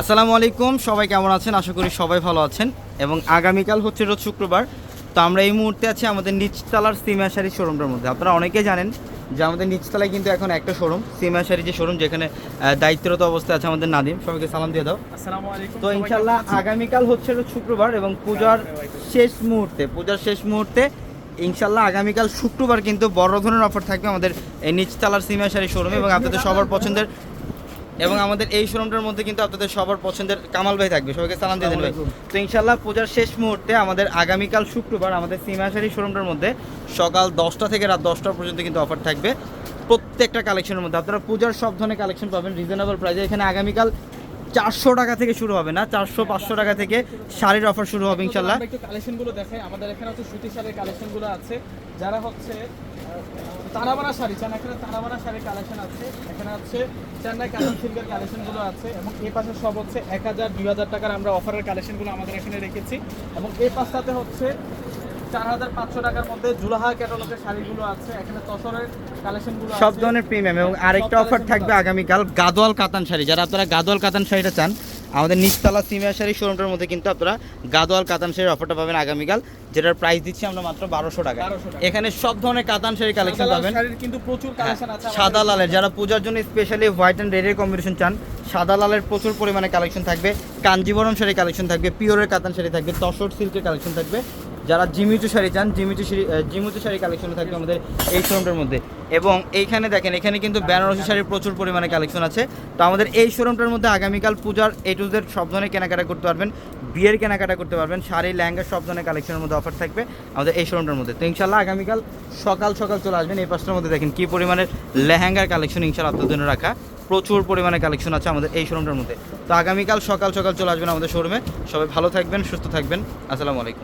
আসসালামু আলাইকুম সবাই কেমন আছেন? আশা করি সবাই ভালো আছেন। এবং আগামীকাল হচ্ছে রোজ শুক্রবার। তো আমরা এই মুহূর্তে আছি আমাদের নিচতলার সিমাশারি শোরুমটার মধ্যে। আপনারা অনেকেই জানেন যে আমাদের নিচতলায় কিন্তু এখন একটা শোরুম সিমাশারি যে শোরুম যেখানে দায়িত্বরত অবস্থায় আছে আমাদের নাদিম। সবাইকে সালাম দিয়ে দাও। আসসালামু আলাইকুম তো ইনশাল্লাহ আগামীকাল হচ্ছে রোজ শুক্রবার এবং পূজার শেষ মুহূর্তে পূজার শেষ মুহূর্তে ইনশাল্লাহ আগামীকাল শুক্রবার কিন্তু বড় ধরনের অফার থাকবে আমাদের এই নিচতলার সিমাশারি শোরুমে। এবং আপনাদের সবার পছন্দের এবং আমাদের এই শোরুমটার মধ্যে কিন্তু আপনাদের সবার পছন্দের কামাল ভাই থাকবে। সবাইকে সালাম দিয়ে দেন ভাই। তো ইনশাল্লাহ পূজার শেষ মুহূর্তে আমাদের আগামীকাল শুক্রবার আমাদের সিমাশারি শোরুমটার মধ্যে সকাল দশটা থেকে রাত দশটা পর্যন্ত কিন্তু অফার থাকবে। প্রত্যেকটা কালেকশনের মধ্যে। আপনারা পূজার সব ধরনের কালেকশন পাবেন। রিজনেবল প্রাইসে। এখানে আগামীকাল চারশো টাকা থেকে শুরু হবে না, চারশো, পাঁচশো টাকা থেকে শাড়ির অফার শুরু হবে, ইনশাল্লাহ। একটু কালেকশনগুলো দেখাই। আমাদের এখানে হচ্ছে সুতি শাড়ির কালেকশনগুলো আছে। যারা হচ্ছে তারাবানা শাড়ি চান এখানে তারাবানা শাড়ির কালেকশন আছে, এখানে হচ্ছে চেন্নাই কাতান সিল্কের কালেকশনগুলো আছে, এবং এই পাশে সব হচ্ছে এক হাজার, দুই হাজার টাকার আমরা অফারের কালেকশনগুলো আমাদের এখানে রেখেছি। এবং এই পাশটাতে হচ্ছে চার হাজার পাঁচশো টাকার মধ্যে জুলাহা ক্যাটালগের শাড়িগুলো আছে। এখানে তসরের কালেকশন সব ধরনের প্রিমিয়াম এবং আরেকটা অফার থাকবে আগামীকাল গাদোয়াল কাতান শাড়ি। যারা আপনারা গাদোয়াল কাতান শাড়িটা চান আমাদের নিচতলা সিমিয়া শাড়ি শোরুমটার মধ্যে কিন্তু আপনারা গাদোয়াল কাতান শাড়ির অফারটা পাবেন আগামীকাল যেটার প্রাইস দিচ্ছি আমরা মাত্র বারোশো টাকা এখানে সব ধরনের কাতান শাড়ি কালেকশন পাবেন। কিন্তু প্রচুর কালেকশন আছে সাদা লালের। যারা পূজার জন্য স্পেশালি হোয়াইট অ্যান্ড রেডের কম্বিনেশন চান সাদা লালের প্রচুর পরিমাণে কালেকশন থাকবে। কাঞ্জিবরম শাড়ি কালেকশন থাকবে পিওরের কাতান শাড়ি থাকবে তসর সিল্কের কালেকশন থাকবে। যারা জিমিচু শাড়ি চান, Jimmy Choo sari Jimmy Choo sari collection থাকবে আমাদের এই শোরুমটার মধ্যে। এবং এইখানে দেখেন, এখানে কিন্তু বেনারসি শাড়ির প্রচুর পরিমাণে কালেকশন আছে। তো আমাদের এই শোরুমটার মধ্যে আগামীকাল পূজার এ টু জেড সব ধরনের কেনাকাটা করতে পারবেন, বিয়ের কেনাকাটা করতে পারবেন, শাড়ি, লেহেঙ্গা সব ধরনের কালেকশনের মধ্যে অফার থাকবে আমাদের এই শোরুমটার মধ্যে। তো ইনশাল্লাহ আগামীকাল সকাল সকাল চলে আসবেন এই পাঁচটার মধ্যে। দেখেন কী পরিমাণের লেহেঙ্গার কালেকশন ইনশাল্লাহ আপনাদের জন্য রাখা। প্রচুর পরিমাণে কালেকশন আছে আমাদের এই শোরুমটার মধ্যে। তো আগামীকাল সকাল সকাল চলে আসবেন আমাদের শোরুমে সবাই ভালো থাকবেন, সুস্থ থাকবেন। আসসালামু আলাইকুম।